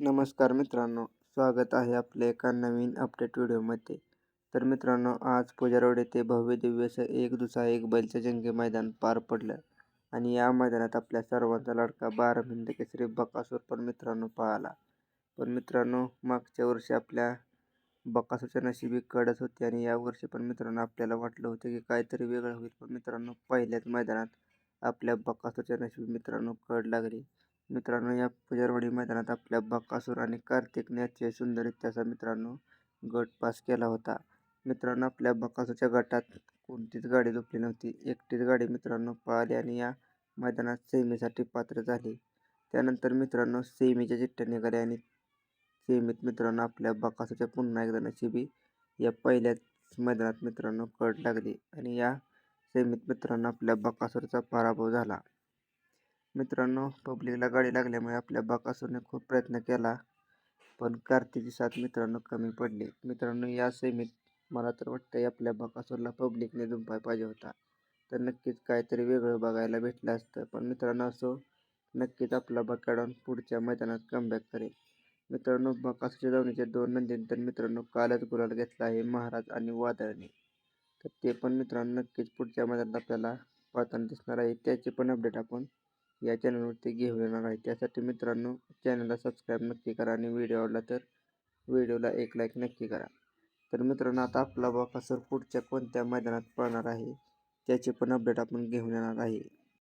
नमस्कार मित्रांनो स्वागत आहे आपल्या एका नवीन अपडेट व्हिडिओमध्ये तर मित्रांनो आज पुजारवड येथे भव्य दिव्य असं एक दुसरा एक बैलचं जंगी मैदान पार पडलं. आणि या मैदानात आपल्या सर्वांचा लडका बारा हिंद केसरी बकासूर पण मित्रांनो पाहिला. पण मित्रांनो मागच्या वर्षी आपल्या बकासूरच्या नशिबी कडच होती आणि या वर्षी पण मित्रांनो आपल्याला वाटलं होतं की काहीतरी वेगळं होईल. पण मित्रांनो पहिल्याच मैदानात आपल्या बकासूरच्या नशिबी मित्रांनो कड लागली. मित्रांनो या पुजारवाडी मैदानात आपल्या बकासूर आणि कार्तिकने अतिशय सुंदररित्याचा मित्रांनो गट पास केला होता. मित्रांनो आपल्या बकासूरच्या गटात कोणतीच गाडी झोपली नव्हती. एकटीच गाडी मित्रांनो पळाली आणि या मैदानात सेमीसाठी पात्र झाली. त्यानंतर मित्रांनो सेमीच्या चिठ्ठ्या निघाल्या आणि सेमीत मित्रांनो आपल्या बकासूरच्या पुन्हा एकदा नशिबी या पहिल्याच मैदानात मित्रांनो कट लागली आणि या सेमीत मित्रांनो आपल्या बकासूरचा पराभव झाला. मित्रांनो पब्लिकला गाडी लागल्यामुळे आपल्या बकासूरने खूप प्रयत्न केला पण कार्तिकची साथ मित्रांनो कमी पडली. मित्रांनो या सेमीत मला तर वाटतं आपल्या बकासूरला पब्लिकने दुंपाय पाहिजे होता. तर नक्कीच काहीतरी वेगळं बघायला भेटलं असतं. पण मित्रांनो असो नक्कीच आपला बकाडॉन पुढच्या मैदानात कमबॅक करेल. मित्रांनो बकासूरच्या जावणीचे दोन नंदीनंतर मित्रांनो कालच गुलाल घेतला आहे महाराज आणि वादळने. तर ते पण मित्रांनो नक्कीच पुढच्या मैदानात आपल्याला पाहताना दिसणार आहे. त्याची पण अपडेट आपण या चॅनलवरती घेऊन येणार आहे. त्यासाठी मित्रांनो चॅनलला सबस्क्राईब नक्की करा आणि व्हिडिओ आवडला तर व्हिडिओला एक लाईक नक्की करा. तर मित्रांनो आता आपला बकासूर पुढच्या कोणत्या मैदानात पळणार आहे त्याचे पण अपडेट आपण घेऊन येणार आहे.